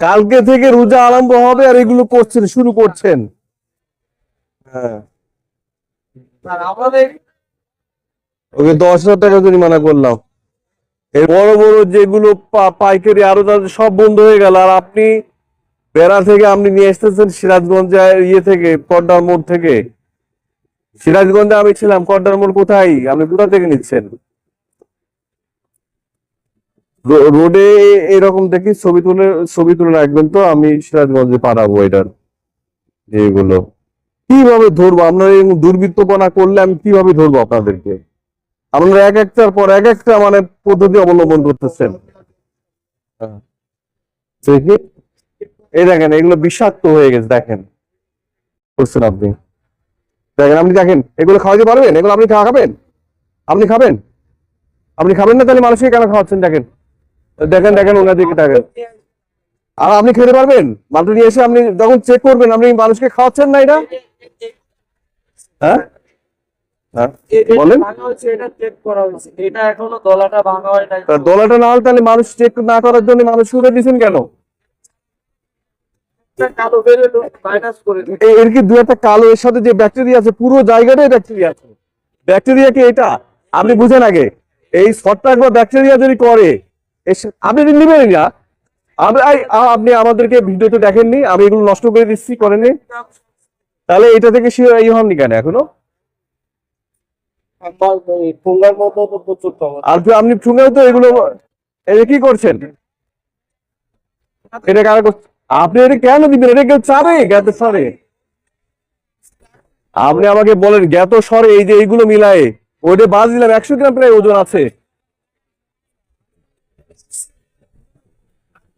কালকে থেকে রোজা আরম্ভ হবে আর এগুলো করছেন শুরু করছেন। হ্যাঁ। ওকে দশ হাজার টাকা জরিমানা করলাম। এই বড় বড় যেগুলো পাইকারি আরও সব বন্ধ হয়ে গেল। আর আপনি বেড়া থেকে আপনি নিয়ে এসতেছেন সিরাজগঞ্জ ইয়ে থেকে কড্ডার মোড় থেকে। সিরাজগঞ্জে আমি ছিলাম কড্ডার মোড় কোথায়? আপনি কোথা থেকে নিচ্ছেন? রোডে এরকম দেখি ছবি তুলে ছবি তুলে রাখবেন তো, আমি সিরাজগঞ্জে পাঠাবো এটার। এগুলো। কীভাবে ধরবো? আপনারা এরকম দুর্বৃত্তপনা করলে আমি কীভাবে ধরবো আপনাদেরকে? আপনারা এক একটার পর এক একটা মানে পদ্ধতি অবলম্বন করতেছেন। হ্যাঁ। এই দেখেন, এগুলো বিষাক্ত হয়ে গেছে, দেখেন। করছেন আপনি। দেখেন আপনি দেখেন, এগুলো খাওয়াতে পারবেন? এগুলো আপনি খা- খাবেন? আপনি খাবেন? আপনি খাবেন না তাহলে মানুষকে কেন খাওয়াচ্ছেন? দেখেন। দেখেন দেখেন ওনার দিকে দেখেন আর আপনি খেতে পারবেন? মালটা নিয়ে এসে আপনি যখন চেক করবেন আপনি মানুষকে খাওয়াচ্ছেন না এটা? হ্যাঁ? হ্যাঁ বলেন। ভাঙা হয়েছে এটা চেক করা হয়েছে। এটা এখনও দলাটা ভাঙা নাই। তা দলাটা না হলে তাহলে মানুষ চেক না করার জন্য মানুষ শুনে দিয়েছেন কেন? এর কি দু একটা কালো এর সাথে যে ব্যাকটেরিয়া আছে পুরো জায়গাটাই ব্যাকটেরিয়া আছে। ব্যাকটেরিয়া কি এটা? আপনি বুঝেন আগে। এই ছত্রাক বা ব্যাকটেরিয়া যদি করে আপনি যদি নিবেন না। আপনি আমাদেরকে ভিডিওতে দেখেননি আমি এগুলো নষ্ট করে দিচ্ছি করেনি তাহলে এটা থেকে এই হননি কেন এখনও? তো পাওয়া আর আপনি তো এগুলো এটা কি করছেন? এটা কারা করছে? আপনি এটা কেন দিবেন? এটা কেউ চাবে? জ্ঞাত সরে আপনি আমাকে বলেন জ্ঞাত সরে এই যে এইগুলো মিলায়ে ওইটা বাদ দিলাম একশো গ্রাম প্রায় ওজন আছে।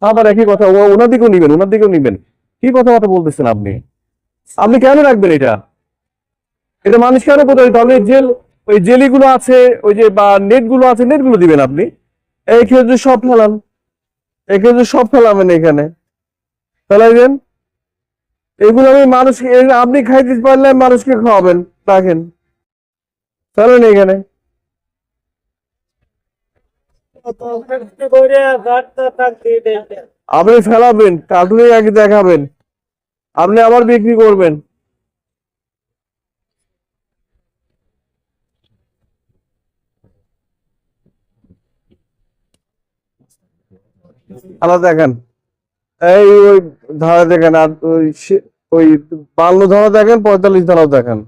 আবার একই কথা ওনার দিকেও নিবেন, ওনার দিকেও নিবেন। কি কথাবার্তা বলতেছেন আপনি? আপনি কেন রাখবেন এটা? এটা মানুষ কেন কোথায়? দিতে হবে? জেল, ওই জেলিগুলো আছে, ওই যে বা নেটগুলো আছে নেটগুলো দিবেন আপনি। এই খেজুর সব ফেলান, এই খেজুর সব ফেলাবেন এখানে ফেলাইবেন এগুলো আমি মানুষকে আপনি খাইতে পারলে মানুষকে খাওয়াবেন, রাখেন। ফেলেন এখানে। আপনি ফেলাবেন কার্টুনে আগে দেখাবেন। আপনি আবার বিক্রি করবেন। দেখেন, এই ওই ধারা দেখেন, আর ওই ওই বান্ন ধারা দেখেন, পঁয়তাল্লিশ ধারাও দেখেন।